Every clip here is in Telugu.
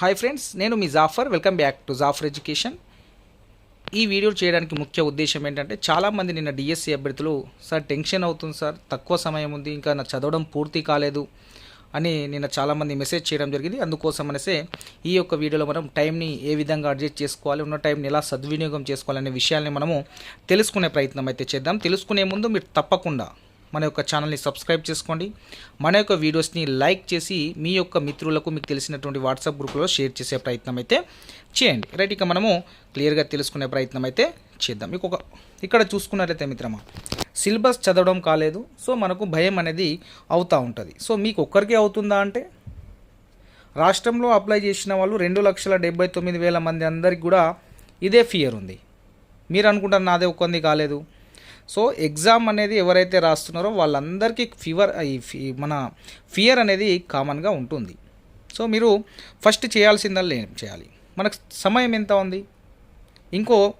హాయ్ ఫ్రెండ్స్ నేను మీ Jaffar welcome back to Jaffar education ఈ వీడియో చేయడానికి ముఖ్య ఉద్దేశం ఏంటంటే చాలామంది నిన్న డిఎస్సి అభ్యర్థులు సార్ టెన్షన్ అవుతుంది సార్ తక్కువ సమయం ఉంది ఇంకా నా చదవడం పూర్తి కాలేదు అని నిన్న చాలామంది మెసేజ్ చేయడం జరిగింది. అందుకోసం అనేసే ఈ యొక్క వీడియోలో మనం టైంని ఏ విధంగా అడ్జస్ట్ చేసుకోవాలి ఉన్న టైంని ఎలా సద్వినియోగం చేసుకోవాలనే విషయాల్ని మనము తెలుసుకునే ప్రయత్నం అయితే చేద్దాం. తెలుసుకునే ముందు మీరు తప్పకుండా మన యొక్క ఛానల్ని సబ్స్క్రైబ్ చేసుకోండి. మన యొక్క వీడియోస్ని లైక్ చేసి మీ యొక్క మిత్రులకు మీకు తెలిసినటువంటి వాట్సాప్ గ్రూప్లో షేర్ చేసే ప్రయత్నం అయితే చేయండి. రైట్ ఇక మనము క్లియర్గా తెలుసుకునే ప్రయత్నం అయితే చేద్దాం. మీకు ఒక ఇక్కడ చూసుకున్నట్లయితే మిత్రమా సిలబస్ చదవడం కాలేదు. సో మనకు భయం అనేది అవుతూ ఉంటుంది. సో మీకు ఒక్కరికే అవుతుందా అంటే? రాష్ట్రంలో అప్లై చేసిన వాళ్ళు రెండు లక్షల డెబ్బై తొమ్మిది వేల మంది అందరికి కూడా ఇదే ఫియర్ ఉంది. మీరు అనుకుంటారు నాదే ఒక్కంది కాలేదు. సో ఎగ్జామ్ అనేది ఎవరైతే రాస్తున్నారో వాళ్ళందరికీ ఫీవర్ ఫీ- మన ఫియర్ అనేది కామన్గా ఉంటుంది. సో మీరు ఫస్ట్ చేయాల్సిందల్లా ఏం చేయాలి. మనకు సమయం ఎంత ఉంది? ఇంకో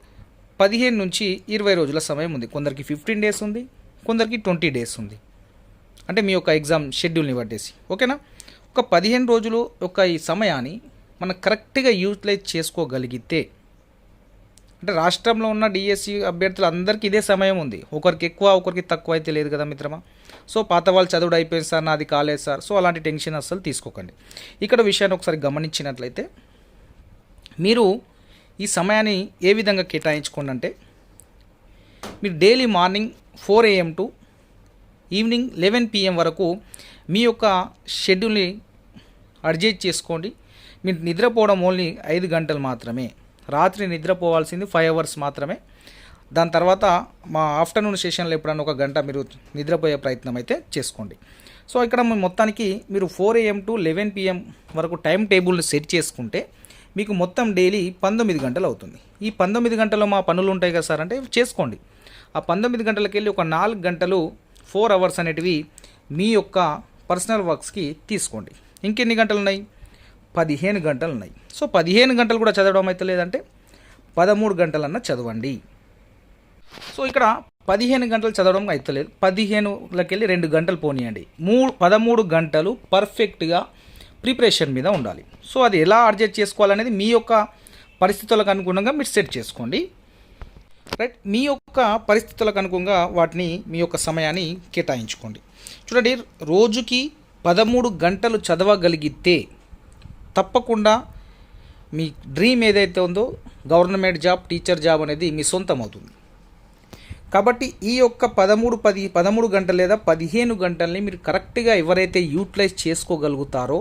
పదిహేను నుంచి ఇరవై రోజుల సమయం ఉంది. కొందరికి ఫిఫ్టీన్ డేస్ ఉంది కొందరికి ట్వంటీ డేస్ ఉంది. అంటే మీ యొక్క ఎగ్జామ్ షెడ్యూల్ని పట్టేసి ఓకేనా? ఒక పదిహేను రోజులు యొక్క ఈ సమయాన్ని మనం కరెక్ట్గా యూటిలైజ్ చేసుకోగలిగితే అంటే రాష్ట్రంలో ఉన్న డిఎస్సి అభ్యర్థులు అందరికీ ఇదే సమయం ఉంది. ఒకరికి ఎక్కువ ఒకరికి తక్కువ అయితే లేదు కదా మిత్రమా? సో పాత వాళ్ళు చదువుడు అయిపోయింది సార్ నాది కాలేదు సార్. సో అలాంటి టెన్షన్ అస్సలు తీసుకోకండి. ఇక్కడ విషయాన్ని ఒకసారి గమనించినట్లయితే మీరు ఈ సమయాన్ని ఏ విధంగా కేటాయించుకోండి అంటే మీరు daily morning four AM to evening eleven PM వరకు మీ యొక్క షెడ్యూల్ని అడ్జస్ట్ చేసుకోండి. మీరు నిద్రపోవడం ఓన్లీ ఐదు గంటలు మాత్రమే. రాత్రి నిద్రపోవాల్సింది ఫైవ్ అవర్స్ మాత్రమే. దాని తర్వాత మా ఆఫ్టర్నూన్ సెషన్లో ఎప్పుడన్నా ఒక గంట మీరు నిద్రపోయే ప్రయత్నం అయితే చేసుకోండి. సో ఇక్కడ మొత్తానికి మీరు four AM to eleven PM వరకు టైం టేబుల్ని సెట్ చేసుకుంటే మీకు మొత్తం డైలీ పంతొమ్మిది గంటలు అవుతుంది. ఈ పంతొమ్మిది గంటల్లో మా పనులు ఉంటాయి కదా సార్ అంటే చేసుకోండి. ఆ పంతొమ్మిది గంటలకు వెళ్ళి ఒక నాలుగు గంటలు ఫోర్ అవర్స్ అనేటివి మీ యొక్క పర్సనల్ వర్క్స్కి తీసుకోండి. ఇంకెన్ని గంటలు ఉన్నాయి? పదిహేను గంటలు ఉన్నాయి సో పదిహేను గంటలు కూడా చదవడం అయితే లేదంటే పదమూడు గంటలన్నా చదవండి. సో ఇక్కడ పదిహేను గంటలు చదవడం అవుతలేదు పదిహేనులకి వెళ్ళి రెండు గంటలు పోనీయండి. మూడు పదమూడు గంటలు పర్ఫెక్ట్గా ప్రిపరేషన్ మీద ఉండాలి. సో అది ఎలా అడ్జస్ట్ చేసుకోవాలనేది మీ యొక్క పరిస్థితులకు అనుగుణంగా మీరు సెట్ చేసుకోండి. రైట్? మీ యొక్క పరిస్థితులకు అనుగుణంగా వాటిని మీ యొక్క సమయాన్ని కేటాయించుకోండి. చూడండి రోజుకి పదమూడు గంటలు చదవగలిగితే తప్పకుండా మీ డ్రీమ్ ఏదైతే ఉందో గవర్నమెంట్ జాబ్ టీచర్ జాబ్ అనేది మీ సొంతం అవుతుంది కాబట్టి ఈ యొక్క పదమూడు పది పదమూడు గంటలు లేదా పదిహేను గంటల్ని మీరు కరెక్ట్గా ఎవరైతే యూటిలైజ్ చేసుకోగలుగుతారో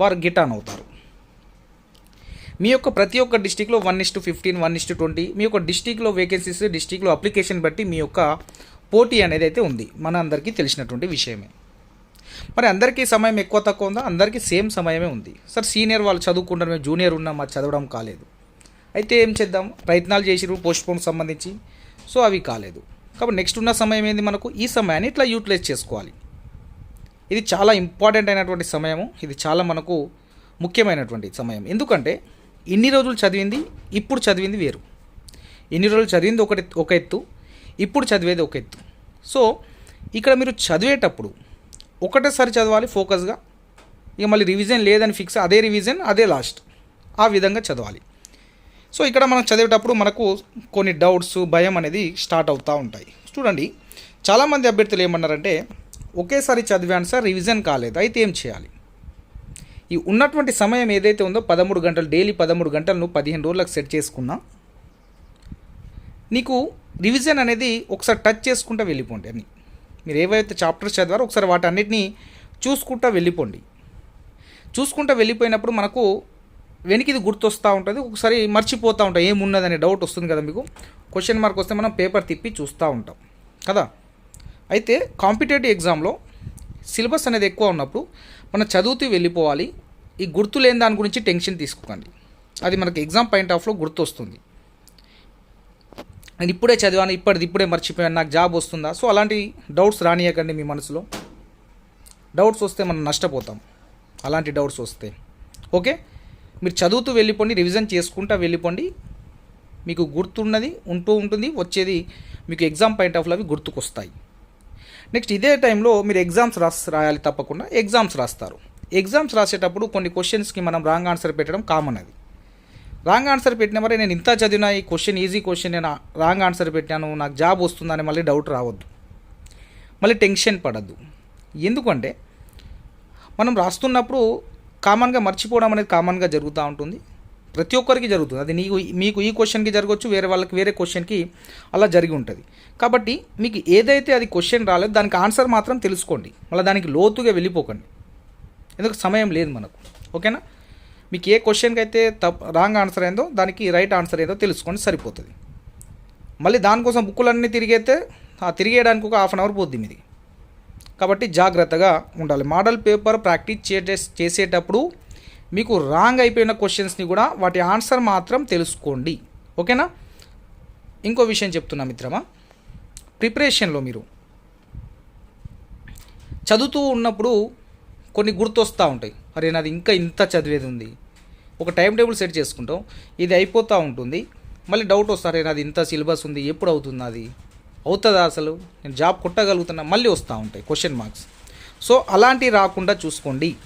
వారు గిటాన్ అవుతారు. మీ యొక్క ప్రతి ఒక్క డిస్టిక్లో one is to fifteen one is to twenty మీ యొక్క డిస్టిక్లో వేకెన్సీస్ డిస్టిక్లో అప్లికేషన్ బట్టి మీ యొక్క పోటీ అనేది అయితే ఉంది. మన అందరికీ తెలిసినటువంటి విషయమే. మరి అందరికీ సమయం ఎక్కువ తక్కువ ఉందా? అందరికీ సేమ్ సమయమే ఉంది. సార్ సీనియర్ వాళ్ళు చదువుకుంటారు మేము జూనియర్ ఉన్నాం మాకు చదవడం కాలేదు. అయితే ఏం చేద్దాం? ప్రయత్నాలు చేసిరు పోస్ట్ పోన్ సంబంధించి. సో అవి కాలేదు. కాబట్టి నెక్స్ట్ ఉన్న సమయం ఏంది మనకు? ఈ సమయాన్ని ఇట్లా యూటిలైజ్ చేసుకోవాలి. ఇది చాలా ఇంపార్టెంట్ అయినటువంటి సమయము. ఇది చాలా మనకు ముఖ్యమైనటువంటి సమయం. ఎందుకంటే ఇన్ని రోజులు చదివింది ఇప్పుడు చదివింది వేరు. ఇన్ని రోజులు చదివింది ఒకటి ఒక ఎత్తు ఇప్పుడు చదివేది ఒక ఎత్తు. సో ఇక్కడ మీరు చదివేటప్పుడు ఒకటేసారి చదవాలి ఫోకస్గా. ఇక మళ్ళీ రివిజన్ లేదని ఫిక్స్ అదే రివిజన్ అదే లాస్ట్. ఆ విధంగా చదవాలి. సో ఇక్కడ మనం చదివేటప్పుడు మనకు కొన్ని డౌట్స్ భయం అనేది స్టార్ట్ అవుతూ ఉంటాయి. చూడండి చాలామంది అభ్యర్థులు ఏమన్నారంటే ఒకేసారి చదివాను సార్ రివిజన్ కాలేదు అయితే ఏం చేయాలి? ఈ ఉన్నటువంటి సమయం ఏదైతే ఉందో పదమూడు గంటలు డైలీ పదమూడు గంటలు నువ్వు పదిహేను రోజులకు సెట్ చేసుకున్నా నీకు రివిజన్ అనేది ఒకసారి టచ్ చేసుకుంటూ వెళ్ళిపోండి అని. మీరు ఏవైతే చాప్టర్స్ చదివారో ఒకసారి వాటన్నిటిని చూసుకుంటూ వెళ్ళిపోండి. చూసుకుంటూ వెళ్ళిపోయినప్పుడు మనకు వెనక్కి గుర్తొస్తూ ఉంటుంది ఒకసారి మర్చిపోతూ ఉంటాం ఏమున్నదనే డౌట్ వస్తుంది కదా మీకు? క్వశ్చన్ మార్క్ వస్తే మనం పేపర్ తిప్పి చూస్తూ ఉంటాం కదా? అయితే కాంపిటేటివ్ ఎగ్జామ్లో సిలబస్ అనేది ఎక్కువ ఉన్నప్పుడు మనం చదువుతూ వెళ్ళిపోవాలి. ఈ గుర్తు లేని దాని గురించి టెన్షన్ తీసుకోకండి. అది మనకి ఎగ్జామ్ పాయింట్ ఆఫ్లో గుర్తు వస్తుంది నేను ఇప్పుడే చదివాను ఇప్పటిది ఇప్పుడే మర్చిపోయాను నాకు జాబ్ వస్తుందా? సో అలాంటి డౌట్స్ రానియకండి మీ మనసులో. డౌట్స్ వస్తే మనం నష్టపోతాం. అలాంటి డౌట్స్ వస్తే. ఓకే? మీరు చదువుతూ వెళ్ళిపోండి రివిజన్ చేసుకుంటూ వెళ్ళిపోండి. మీకు గుర్తున్నది ఉంటూ ఉంటుంది వచ్చేది మీకు ఎగ్జామ్ పాయింట్ ఆఫ్లో అవి గుర్తుకొస్తాయి. నెక్స్ట్ ఇదే టైంలో మీరు ఎగ్జామ్స్ రాస్ రాయాలి తప్పకుండా ఎగ్జామ్స్ రాస్తారు. ఎగ్జామ్స్ రాసేటప్పుడు కొన్ని క్వశ్చన్స్కి మనం రాంగ్ ఆన్సర్ పెట్టడం కామన్ అది. రాంగ్ ఆన్సర్ పెట్టిన మరి నేను ఇంత చదివిన ఈ క్వశ్చన్ ఈజీ క్వశ్చన్ నేను రాంగ్ ఆన్సర్ పెట్టాను నాకు జాబ్ వస్తుందని మళ్ళీ డౌట్ రావద్దు. మళ్ళీ టెన్షన్ పడద్దు. ఎందుకంటే మనం రాస్తున్నప్పుడు కామన్గా మర్చిపోవడం అనేది కామన్గా జరుగుతూ ఉంటుంది. ప్రతి ఒక్కరికి జరుగుతుంది. అది నీకు మీకు ఈ క్వశ్చన్కి జరగవచ్చు వేరే వాళ్ళకి వేరే క్వశ్చన్కి అలా జరిగి ఉంటుంది. కాబట్టి మీకు ఏదైతే అది క్వశ్చన్ రాలేదు దానికి ఆన్సర్ మాత్రం తెలుసుకోండి. మళ్ళీ దానికి లోతుగా వెళ్ళిపోకండి. ఎందుకు? సమయం లేదు మనకు. ఓకేనా? మీకు ఏ క్వశ్చన్కి అయితే తప్ రాంగ్ ఆన్సర్ అయిందో దానికి రైట్ ఆన్సర్ ఏదో తెలుసుకోండి సరిపోతుంది. మళ్ళీ దానికోసం బుక్కులన్నీ తిరిగైతే ఆ తిరిగేయడానికి ఒక హాఫ్ అన్ అవర్ పోద్ది మీది. కాబట్టి జాగ్రత్తగా ఉండాలి. మోడల్ పేపర్ ప్రాక్టీస్ చేసే చేసేటప్పుడు మీకు రాంగ్ అయిపోయిన క్వశ్చన్స్ని కూడా వాటి ఆన్సర్ మాత్రం తెలుసుకోండి. ఓకేనా? ఇంకో విషయం చెప్తున్నా మిత్రమా? ప్రిపరేషన్లో మీరు. చదువుతూ ఉన్నప్పుడు కొన్ని గుర్తొస్తూ ఉంటాయి. అరే నాది ఇంకా ఇంత చదివేది ఉంది ఒక టైం టేబుల్ సెట్ చేసుకుంటాం. ఇది అయిపోతూ ఉంటుంది. మళ్ళీ డౌట్ వస్తారు నాది ఇంత సిలబస్ ఉంది ఎప్పుడు అవుతుంది అది అవుతుందా అసలు? నేను జాబ్ కొట్టగలుగుతున్నా మళ్ళీ వస్తూ ఉంటాయి క్వశ్చన్ మార్క్స్ సో అలాంటివి రాకుండా చూసుకోండి.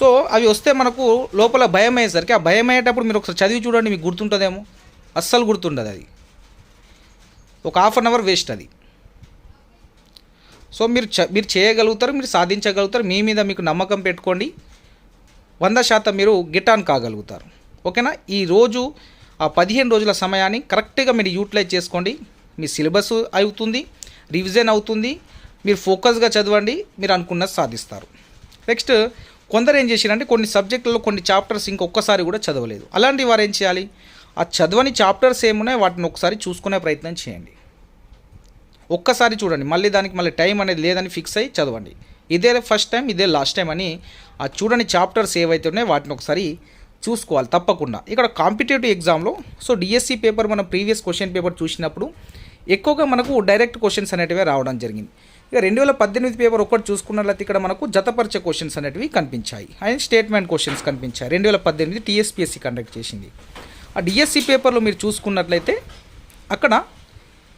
సో అవి వస్తే మనకు లోపల భయం అయ్యేసరికి ఆ భయం అయ్యేటప్పుడు మీరు ఒకసారి చదివి చూడండి మీకు గుర్తుంటుందేమో? అస్సలు గుర్తుండదు అది. ఒక హాఫ్ అన్ అవర్ వేస్ట్ అది. సో మీరు చ మీరు చేయగలుగుతారు మీరు సాధించగలుగుతారు. మీ మీద మీకు నమ్మకం పెట్టుకోండి. వంద శాతం మీరు గిటాన్ కాగలుగుతారు. ఓకేనా? ఈ రోజు ఆ పదిహేను రోజుల సమయాన్ని కరెక్ట్గా మీరు యూటిలైజ్ చేసుకోండి. మీ సిలబస్ అవుతుంది రివిజన్ అవుతుంది. మీరు ఫోకస్గా చదవండి మీరు అనుకున్నది సాధిస్తారు. నెక్స్ట్ కొందరు ఏం చేశారంటే కొన్ని సబ్జెక్టులలో కొన్ని చాప్టర్స్ ఇంకొకసారి కూడా చదవలేదు. అలాంటి వారు ఏం చేయాలి? ఆ చదవని చాప్టర్స్ ఏమున్నాయి వాటిని ఒకసారి చూసుకునే ప్రయత్నం చేయండి. ఒక్కసారి చూడండి. మళ్ళీ దానికి మళ్ళీ టైం అనేది లేదని ఫిక్స్ అయ్యి చదవండి. ఇదే ఫస్ట్ టైం ఇదే లాస్ట్ టైం అని ఆ చూడని చాప్టర్స్ ఏవైతే ఉన్నాయో వాటిని ఒకసారి చూసుకోవాలి తప్పకుండా. ఇక్కడ కాంపిటేటివ్ ఎగ్జామ్లో సో డిఎస్సి పేపర్ మనం ప్రీవియస్ క్వశ్చన్ పేపర్ చూసినప్పుడు ఎక్కువగా మనకు డైరెక్ట్ క్వశ్చన్స్ అనేటివి రావడం జరిగింది. ఇక రెండు వేల పద్దెనిమిది పేపర్ ఒకటి చూసుకున్నట్లయితే ఇక్కడ మనకు జతపరిచే క్వశ్చన్స్ అనేటివి కనిపించాయి. అండ్ స్టేట్మెంట్ క్వశ్చన్స్ కనిపించాయి. రెండు వేల పద్దెనిమిది టీఎస్పీఎస్సీ కండక్ట్ చేసింది. ఆ డిఎస్సి పేపర్లో మీరు చూసుకున్నట్లయితే అక్కడ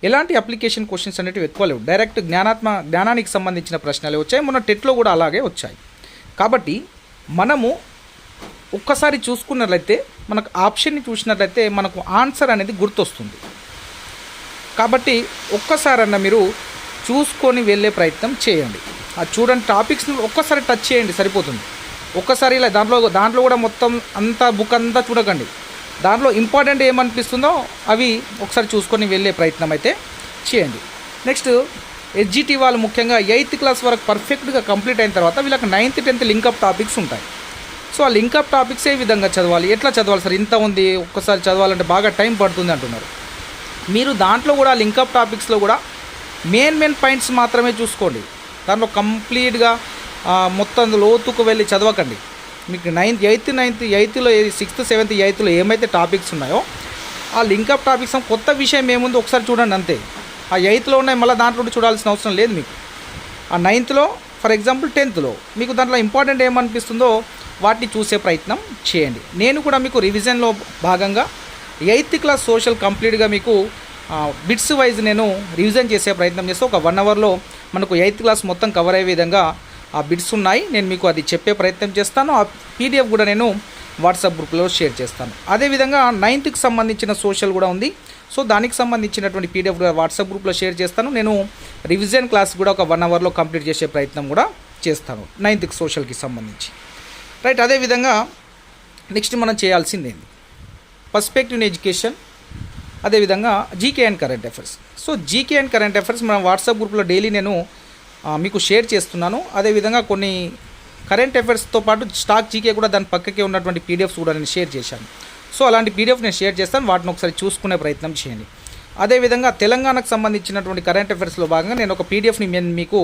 ఎలాంటి అప్లికేషన్ క్వశ్చన్స్ అనేటివి ఎక్కువ లేవు. డైరెక్ట్ జ్ఞానాత్మ జ్ఞానానికి సంబంధించిన ప్రశ్నలే వచ్చాయి. మొన్న టెట్లో కూడా అలాగే వచ్చాయి. కాబట్టి మనము ఒక్కసారి చూసుకున్నట్లయితే మనకు ఆప్షన్ని చూసినట్లయితే మనకు ఆన్సర్ అనేది గుర్తొస్తుంది. కాబట్టి ఒక్కసారన్నా మీరు చూసుకొని వెళ్ళే ప్రయత్నం చేయండి. ఆ చూడండి టాపిక్స్ని ఒక్కసారి టచ్ చేయండి సరిపోతుంది. ఒక్కసారి ఇలా దాంట్లో దాంట్లో కూడా మొత్తం అంతా బుక్ అంతా చూడకండి. దాంట్లో ఇంపార్టెంట్ ఏమనిపిస్తుందో అవి ఒకసారి చూసుకొని వెళ్ళే ప్రయత్నం అయితే చేయండి. నెక్స్ట్ ఎస్జిటి వాళ్ళు ముఖ్యంగా ఎయిత్ క్లాస్ వరకు పర్ఫెక్ట్గా కంప్లీట్ అయిన తర్వాత వీళ్ళకి ninth tenth link up topics ఉంటాయి. సో ఆ లింకప్ టాపిక్స్ ఏ విధంగా చదవాలి? ఎట్లా చదవాలి సార్? ఇంత ఉంది ఒక్కసారి చదవాలంటే బాగా టైం పడుతుంది అంటున్నారు. మీరు దాంట్లో కూడా లింకప్ టాపిక్స్లో కూడా మెయిన్ మెయిన్ పాయింట్స్ మాత్రమే చూసుకోండి. దాంట్లో కంప్లీట్గా మొత్తం లోతుకు వెళ్ళి చదవకండి. మీకు నైన్త్ ఎయిత్ నైన్త్ ఎయిత్లో సిక్స్త్ సెవెంత్ ఎయిత్లో ఏమైతే టాపిక్స్ ఉన్నాయో ఆ లింకప్ టాపిక్స్ కొత్త విషయం ఏముందో ఒకసారి చూడండి అంతే. ఆ ఎయిత్లో ఉన్నాయి మళ్ళీ దాంట్లో చూడాల్సిన అవసరం లేదు మీకు. ఆ నైన్త్లో ఫర్ ఎగ్జాంపుల్ టెన్త్లో మీకు దాంట్లో ఇంపార్టెంట్ ఏమనిపిస్తుందో వాటిని చూసే ప్రయత్నం చేయండి. నేను కూడా మీకు రివిజన్లో భాగంగా ఎయిత్ క్లాస్ సోషల్ కంప్లీట్గా మీకు బిట్స్ వైజ్ నేను రివిజన్ చేసే ప్రయత్నం చేస్తే ఒక వన్ అవర్లో మనకు ఎయిత్ క్లాస్ మొత్తం కవర్ అయ్యే విధంగా ఆ బిట్స్ ఉన్నాయి. నేను మీకు అది చెప్పే ప్రయత్నం చేస్తాను. ఆ పీడిఎఫ్ కూడా నేను వాట్సాప్ గ్రూప్లో షేర్ చేస్తాను. అదేవిధంగా నైన్త్కి సంబంధించిన సోషల్ కూడా ఉంది. సో దానికి సంబంధించినటువంటి పీడిఎఫ్ కూడా వాట్సాప్ గ్రూప్లో షేర్ చేస్తాను. నేను రివిజన్ క్లాస్ కూడా ఒక వన్ అవర్లో కంప్లీట్ చేసే ప్రయత్నం కూడా చేస్తాను. నైన్త్కి సోషల్కి సంబంధించి. రైట్ అదేవిధంగా నెక్స్ట్ మనం చేయాల్సింది ఏంది పర్స్పెక్టివ్ ఇన్ ఎడ్యుకేషన్. అదేవిధంగా GK and current affairs. So GK and current affairs మనం వాట్సాప్ గ్రూప్లో డైలీ నేను మీకు షేర్ చేస్తున్నాను. అదేవిధంగా కొన్ని కరెంట్ అఫైర్స్తో పాటు స్టాక్ జీకే కూడా దాని పక్కకే ఉన్నటువంటి పీడిఎఫ్స్ కూడా నేను షేర్ చేశాను. సో అలాంటి పీడిఎఫ్ నేను షేర్ చేస్తాను. వాటిని ఒకసారి చూసుకునే ప్రయత్నం చేయండి. అదేవిధంగా తెలంగాణకు సంబంధించినటువంటి కరెంట్ అఫైర్స్లో భాగంగా నేను ఒక పీడిఎఫ్ని నేను మీకు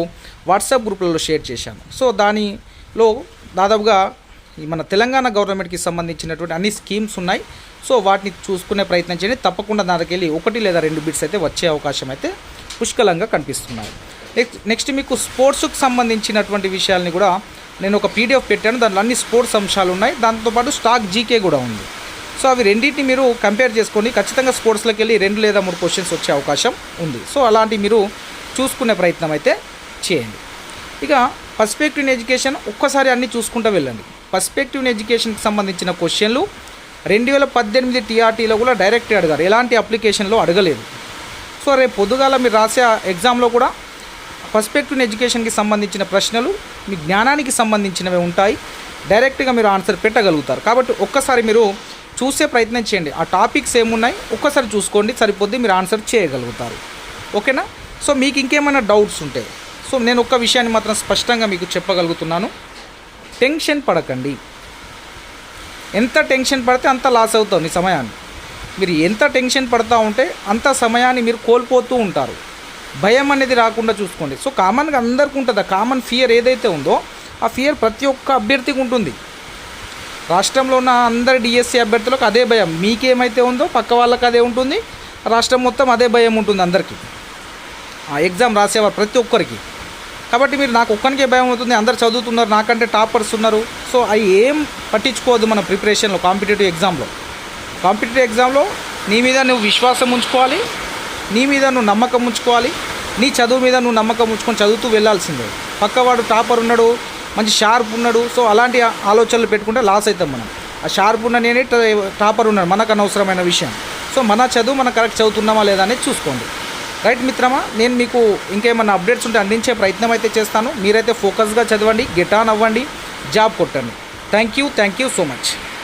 వాట్సాప్ గ్రూప్లలో షేర్ చేశాను. సో దానిలో దాదాపుగా ఈ మన తెలంగాణ గవర్నమెంట్కి సంబంధించినటువంటి అన్ని స్కీమ్స్ ఉన్నాయి. సో వాటిని చూసుకునే ప్రయత్నం చేయండి. తప్పకుండా దానికి వెళ్ళి ఒకటి లేదా రెండు బిట్స్ అయితే వచ్చే అవకాశం అయితే పుష్కలంగా కనిపిస్తున్నాయి. నెక్స్ట్ నెక్స్ట్ మీకు స్పోర్ట్స్కి సంబంధించినటువంటి విషయాల్ని కూడా నేను ఒక పీడిఎఫ్ పెట్టాను. దాంట్లో అన్ని స్పోర్ట్స్ అంశాలు ఉన్నాయి. దాంతోపాటు స్టాక్ జీకే కూడా ఉంది. సో అవి రెండింటిని మీరు కంపేర్ చేసుకొని ఖచ్చితంగా స్పోర్ట్స్లోకి వెళ్ళి రెండు లేదా మూడు క్వశ్చన్స్ వచ్చే అవకాశం ఉంది. సో అలాంటి మీరు చూసుకునే ప్రయత్నం అయితే చేయండి. ఇక పర్స్పెక్టివ్ ఇన్ ఎడ్యుకేషన్ ఒక్కసారి అన్ని చూసుకుంటూ వెళ్ళండి. పర్స్పెక్టివ్ ఇన్ ఎడ్యుకేషన్కి సంబంధించిన క్వశ్చన్లు రెండు వేల పద్దెనిమిది టీఆర్టీలో కూడా డైరెక్ట్ అడిగారు. ఎలాంటి అప్లికేషన్లో అడగలేదు. సో రేపు పొద్దుగాల మీరు రాసే ఎగ్జామ్లో కూడా పర్స్పెక్టివ్ ఎడ్యుకేషన్కి సంబంధించిన ప్రశ్నలు మీ జ్ఞానానికి సంబంధించినవి ఉంటాయి. డైరెక్ట్గా మీరు ఆన్సర్ పెట్టగలుగుతారు. కాబట్టి ఒక్కసారి మీరు చూసే ప్రయత్నం చేయండి. ఆ టాపిక్స్ ఏమున్నాయి? ఒక్కసారి చూసుకోండి. సరిపోద్ది మీరు ఆన్సర్ చేయగలుగుతారు. ఓకేనా? సో మీకు ఇంకేమైనా డౌట్స్ ఉంటాయి సో నేను ఒక్క విషయాన్ని మాత్రం స్పష్టంగా మీకు చెప్పగలుగుతున్నాను. టెన్షన్ పడకండి. ఎంత టెన్షన్ పడితే అంత లాస్ అవుతావు నీ సమయాన్ని. మీరు ఎంత టెన్షన్ పడతా ఉంటే అంత సమయాన్ని మీరు కోల్పోతూ ఉంటారు. భయం అనేది రాకుండా చూసుకోండి. సో కామన్గా అందరికీ ఉంటుంది. ఆ కామన్ ఫియర్ ఏదైతే ఉందో ఆ ఫియర్ ప్రతి ఒక్క అభ్యర్థికి ఉంటుంది. రాష్ట్రంలో ఉన్న అందరి డిఎస్సి అభ్యర్థులకు అదే భయం. మీకేమైతే ఉందో పక్క వాళ్ళకి అదే ఉంటుంది. రాష్ట్రం మొత్తం అదే భయం ఉంటుంది అందరికీ. ఆ ఎగ్జామ్ రాసేవారు ప్రతి ఒక్కరికి. కాబట్టి మీరు నాకు ఒక్కరికే భయం అవుతుంది. అందరు చదువుతున్నారు నాకంటే టాపర్స్ ఉన్నారు. సో అవి ఏం పట్టించుకోవద్దు మన ప్రిపరేషన్లో కాంపిటేటివ్ ఎగ్జామ్లో. కాంపిటేటివ్ ఎగ్జామ్లో నీ మీద నువ్వు విశ్వాసం ఉంచుకోవాలి. నీ మీద నువ్వు నమ్మకం ఉంచుకోవాలి. నీ చదువు మీద నువ్వు నమ్మకం ఉంచుకొని చదువుతూ వెళ్ళాల్సిందే. పక్కవాడు టాపర్ ఉన్నాడు మంచి షార్ప్ ఉన్నాడు. సో అలాంటి ఆలోచనలు పెట్టుకుంటే లాస్ అవుతాం మనం. ఆ షార్ప్ ఉన్న నేనే టాపర్ ఉన్నాడు. మనకు అనవసరమైన విషయం. సో మన చదువు మనం కరెక్ట్ చదువుతున్నామా లేదా అనేది చూసుకోండి. రైట్ మిత్రమా నేను మీకు ఇంకేమైనా అప్డేట్స్ ఉంటే అందించే ప్రయత్నం అయితే చేస్తాను. మీరైతే ఫోకస్గా చదవండి గెటాన్ ఆన్ అవ్వండి జాబ్ కొట్టండి. Thank you thank you so much.